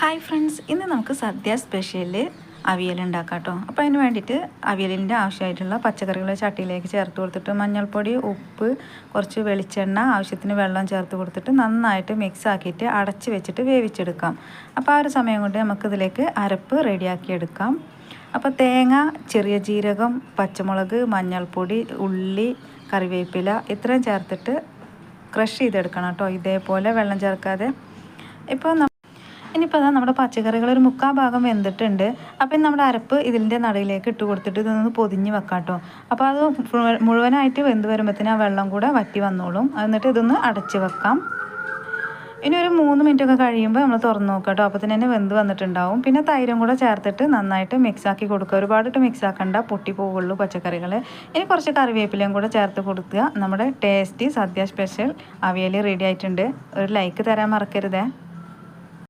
Hi friends ഇന്ന് നമുക്ക് സദ്യ special avial ഉണ്ടാക്കാം കേട്ടോ അപ്പോൾ അതിന് വേണ്ടിയിട്ട് അവിയലിന്റെ ആവശ്യമായിട്ടുള്ള പച്ചക്കറികൾ ചട്ടിയിലേക്ക് ചേർത്ത് കൊടുത്തിട്ട് മഞ്ഞൾപ്പൊടി ഉപ്പ് കുറച്ച് വെളിച്ചെണ്ണ ആവശ്യത്തിന് വെള്ളം ചേർത്ത് കൊടുത്തിട്ട് നന്നായിട്ട് മിക്സ് ആക്കിയിട്ട് അടച്ച് വെച്ചിട്ട് വേവിച്ചെടുക്കാം. അപ്പോൾ ആ ഒരു സമയം കൊണ്ട് നമുക്കിതിലേക്ക് അരപ്പ് റെഡിയാക്കിയെടുക്കാം അപ്പോൾ തേങ്ങ ചെറിയ ജീരകം പച്ചമുളക് മഞ്ഞൾപ്പൊടി ഉള്ളി കറിവേപ്പില ഇത്രയും ചേർത്തിട്ട് ക്രഷ് ചെയ്തെടുക്കണം കേട്ടോ. ഇതേപോലെ വെള്ളം ചേർക്കാതെ. ഇപ്പോൾ ഇനിയിപ്പോൾ അതാ നമ്മുടെ പച്ചക്കറികൾ ഒരു മുക്കാൽ ഭാഗം വെന്തിട്ടുണ്ട്. അപ്പം നമ്മുടെ അരപ്പ് ഇതിന്റെ നടയിലേക്ക് ഇട്ട് കൊടുത്തിട്ട് ഇതൊന്ന് പൊതിഞ്ഞ് വെക്കാട്ടോ. കേട്ടോ അപ്പോൾ അത് മുഴുവനായിട്ട് വെന്ത് വരുമ്പോഴത്തേന് ആ വെള്ളം കൂടെ വറ്റി വന്നോളും. എന്നിട്ട് ഇതൊന്ന് അടച്ച് വെക്കാം. ഇനി ഒരു മൂന്ന് മിനിറ്റ് ഒക്കെ കഴിയുമ്പോൾ നമ്മൾ തുറന്ന് നോക്കാം കേട്ടോ അപ്പോൾ തന്നെ വെന്ത് വന്നിട്ടുണ്ടാവും. പിന്നെ തൈരും കൂടെ ചേർത്തിട്ട് നന്നായിട്ട് മിക്സ് ആക്കി കൊടുക്കുക. ഒരുപാടിട്ട് മിക്സ് ആക്കണ്ട. പൊട്ടി പോവുള്ളൂ പച്ചക്കറികൾ ഇനി കുറച്ച് കറിവേപ്പിലയും കൂടെ ചേർത്ത് കൊടുക്കുക. നമ്മുടെ tasty sadya special avial ready ആയിട്ടുണ്ട്. ഒരു ലൈക്ക് തരാൻ മറക്കരുതേ.